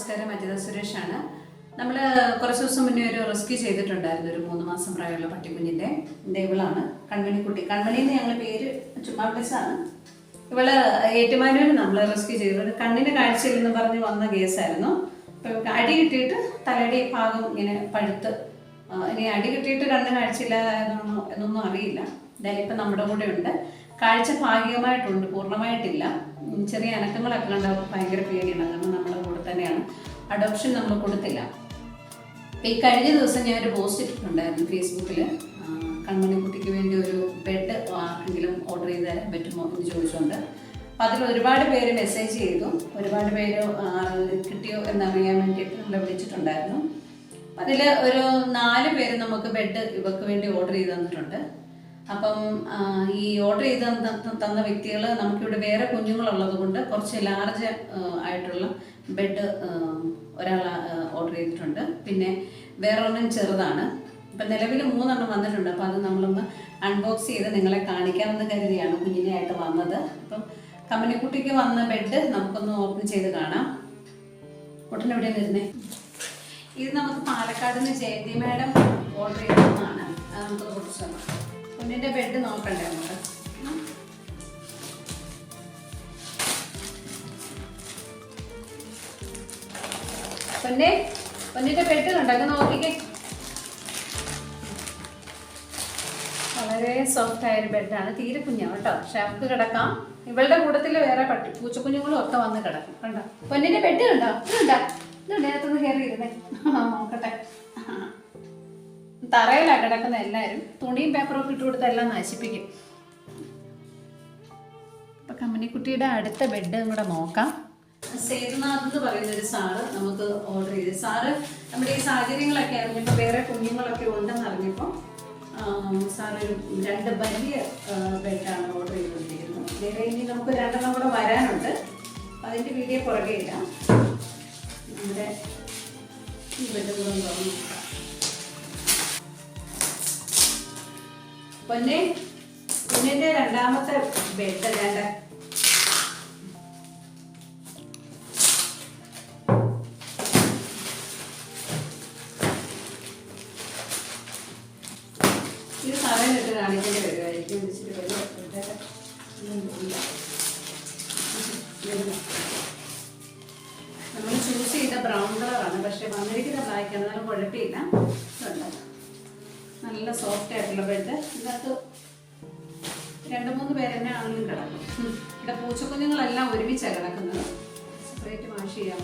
നമസ്കാരം. അജിത സുരേഷാണ്. നമ്മൾ കുറച്ച് ദിവസം മുന്നേ ഒരു റെസ്ക്യൂ ചെയ്തിട്ടുണ്ടായിരുന്നു. ഒരു മൂന്ന് മാസം പ്രായമുള്ള പട്ടിക്കുഞ്ഞിന്റെ ഇവളാണ് കൺമണിക്കുട്ടി കൺമണി എന്ന് ഞങ്ങൾ പേര് ചുമ്മാ വിളിച്ചാണ് ഇവൾ ഏറ്റുമാനൂര് നമ്മൾ റെസ്ക്യൂ ചെയ്തത്. കണ്ണിന് കാഴ്ചയില്ലെന്ന് പറഞ്ഞ് വന്ന കേസായിരുന്നു. അപ്പം അടി കിട്ടിയിട്ട് തലയുടെ ഭാഗം ഇങ്ങനെ പഴുത്ത് ഇനി അടി കിട്ടിയിട്ട് കണ്ണ് കാഴ്ചയില്ല എന്നൊന്നും എന്നൊന്നും അറിയില്ല. എന്തായാലും ഇപ്പം നമ്മുടെ കൂടെ ഉണ്ട് കാഴ്ച ഭാഗികമായിട്ടുണ്ട് പൂർണമായിട്ടില്ല. ചെറിയ അനക്കങ്ങളൊക്കെ കണ്ട് ഭയങ്കര പേടിയാണ്. കാരണം നമ്മുടെ കൂടെ തന്നെയാണ്. അഡോപ്ഷൻ നമ്മൾ കൊടുത്തില്ല. ഈ കഴിഞ്ഞ ദിവസം ഞാൻ ഒരു പോസ്റ്റ് ഇട്ടിട്ടുണ്ടായിരുന്നു ഫേസ്ബുക്കിൽ കൺമണിക്കുട്ടിക്ക് വേണ്ടി ഒരു ബെഡ് ആർക്കെങ്കിലും ഓർഡർ ചെയ്ത് തരാൻ പറ്റുമോ എന്ന് ചോദിച്ചുകൊണ്ട് അപ്പം അതിൽ ഒരുപാട് പേര് മെസ്സേജ് ചെയ്തു. ഒരുപാട് പേര് കിട്ടിയോ എന്നറിയാൻ വേണ്ടിയിട്ട് നമ്മളെ വിളിച്ചിട്ടുണ്ടായിരുന്നു. അതിൽ ഒരു നാല് പേര് നമുക്ക് ബെഡ് ഇവക്ക് വേണ്ടി ഓർഡർ ചെയ്ത് തന്നിട്ടുണ്ട്. അപ്പം ഈ ഓർഡർ ചെയ്ത് തന്ന- വ്യക്തികൾ നമുക്കിവിടെ വേറെ കുഞ്ഞുങ്ങളുള്ളത് കൊണ്ട് കുറച്ച് ലാർജ് ആയിട്ടുള്ള ബെഡ് ഒരാൾ ഓർഡർ ചെയ്തിട്ടുണ്ട്. പിന്നെ വേറെ ഒന്നും ചെറുതാണ്. ഇപ്പം നിലവിൽ മൂന്നെണ്ണം വന്നിട്ടുണ്ട്. അപ്പം അത് നമ്മളൊന്ന് അൺബോക്സ് ചെയ്ത് നിങ്ങളെ കാണിക്കാമെന്ന് കരുതിയാണ് കുഞ്ഞിനെയായിട്ട് വന്നത്. അപ്പം കമ്പനിക്കുട്ടിക്ക് വന്ന ബെഡ് നമുക്കൊന്ന് ഓപ്പൺ ചെയ്ത് കാണാം. ഒട്ടൻ എവിടെ നിന്നേ ഇത് നമുക്ക് പാലക്കാട് നിന്ന് ജയന്തി മാഡം ഓർഡർ ചെയ്തതാണ്. നമുക്ക് കുറച്ച് തന്നു കുഞ്ഞിന്റെ ബെഡ് നോക്കണ്ടേ നമുക്ക്. പൊന്നെ പൊന്നിന്റെ ബെഡ് കണ്ടോ? നോക്കിക്കേ. വളരെ സോഫ്റ്റ് ആയ ഒരു ബെഡാണ് തീരെ കുഞ്ഞാണ് കേട്ടോ. പക്ഷെ അവർക്ക് കിടക്കാം. ഇവളുടെ കൂട്ടത്തിൽ വേറെ പട്ടി പൂച്ചക്കുഞ്ഞുങ്ങളും ഒക്കെ വന്ന് കിടക്കും. കണ്ടോ? പൊന്നിന്റെ ബെഡ് കണ്ടോ? ഇതുണ്ടോ? ഇതുണ്ട്? അതിനകത്തുനിന്ന് കയറി ഇരുന്നേ. നോക്കട്ടെ. തറയിലാ കിടക്കുന്ന എല്ലാവരും തുണിയും പേപ്പറും ഒക്കെ ഇട്ട് കൊടുത്ത് എല്ലാം നശിപ്പിക്കും. അപ്പൊ കമ്പനിക്കുട്ടിയുടെ അടുത്ത ബെഡ് കൂടെ നോക്കാം. സേതുനാഥ് എന്ന് പറയുന്ന ഒരു സാറ് നമുക്ക് ഓർഡർ ചെയ്തു. സാറ് നമ്മുടെ ഈ സാഹചര്യങ്ങളൊക്കെ അറിഞ്ഞപ്പോൾ വേറെ കുഞ്ഞുങ്ങളൊക്കെ ഉണ്ടെന്ന് അറിഞ്ഞപ്പോൾ സാറൊരു രണ്ട് വലിയ ബെഡാണ് ഓർഡർ ചെയ്തുകൊണ്ടിരിക്കുന്നത്. വേറെ ഇനി നമുക്ക് രണ്ടെണ്ണം കൂടെ വരാനുണ്ട്. അതിന്റെ വീഡിയോ പുറകെ ഇടാം. നമ്മുടെ ഈ ബെഡ് കൂടെ തുറന്നു നോക്കാം. പൊന്നെ പൊന്നിന്റെ രണ്ടാമത്തെ ബെഡ് രണ്ട് ഇത് സമയം ഇട്ട് കാണിക്കേണ്ടി വരുമായിരിക്കും വിളിച്ചിട്ട് നമ്മൾ ചൂസ് ചെയ്ത ബ്രൗൺ കളറാണ് പക്ഷെ വന്നിരിക്കുന്ന ബ്ലാക്ക് ആണ്. എന്നാലും കുഴപ്പമില്ല. നല്ല സോഫ്റ്റ് ആയിട്ടുള്ള ബെഡ് ഇതിനകത്ത് രണ്ട് മൂന്ന് പേരെന്നെ ആണെങ്കിലും കിടക്കും. ഇവിടെ പൂച്ചക്കുഞ്ഞുങ്ങളെല്ലാം ഒരുമിച്ചാണ് കിടക്കുന്നത്. സെപ്പറേറ്റ് വാഷ് ചെയ്യാൻ